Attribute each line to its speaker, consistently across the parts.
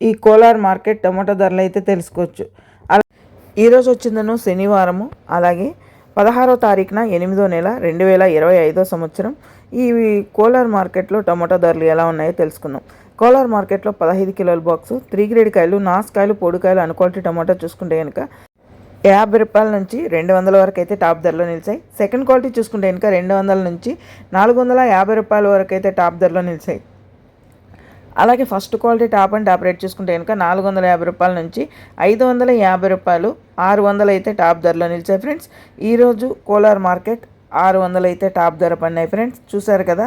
Speaker 1: ఈ Kolar market tomato ధరలు అయితే తెలుసుకోవచ్చు. అలా ఈరోజు వచ్చిందను శనివారము. అలాగే పదహారో తారీఖున ఎనిమిదో నెల రెండు వేల ఇరవై ఐదో సంవత్సరం. ఈ కోలార్ మార్కెట్లో టమాటో ధరలు ఎలా ఉన్నాయో తెలుసుకుందాం. కోలార్ మార్కెట్లో పదహైదు కిలోల బాక్సు త్రీ గ్రేడ్ కాయలు నాసుకాయలు పొడికాయలు అనుకోటి టమాటో చూసుకుంటే కనుక యాభై రూపాయల నుంచి రెండు వందల వరకు అయితే టాప్ ధరలో నిలిచాయి. సెకండ్ క్వాలిటీ చూసుకుంటే కనుక రెండు వందల నుంచి నాలుగు వందల యాభై రూపాయల వరకు అయితే టాప్ ధరలో నిలిచాయి. అలాగే first quality top and top rate చూసుకుంటే కనుక నాలుగు వందల యాభై రూపాయల నుంచి ఐదు వందల యాభై రూపాయలు ఆరు వందలు అయితే టాప్ ధరలో నిలిచాయి ఫ్రెండ్స్. ఈరోజు కోలార్ మార్కెట్ ఆరు వందలు అయితే టాప్ ధర పడినాయి ఫ్రెండ్స్. చూసారు కదా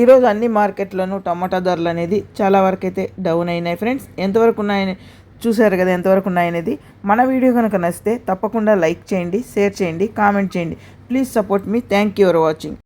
Speaker 1: ఈరోజు అన్ని మార్కెట్లోనూ టమాటా ధరలు అనేది చాలా వరకు అయితే డౌన్ అయినాయి ఫ్రెండ్స్. ఎంతవరకు ఉన్నాయని చూసారు కదా ఎంతవరకు ఉన్నాయనేది మన వీడియో కనుక నచ్చితే తప్పకుండా లైక్ చేయండి షేర్ చేయండి కామెంట్ చేయండి. Please support me. Thank you for watching.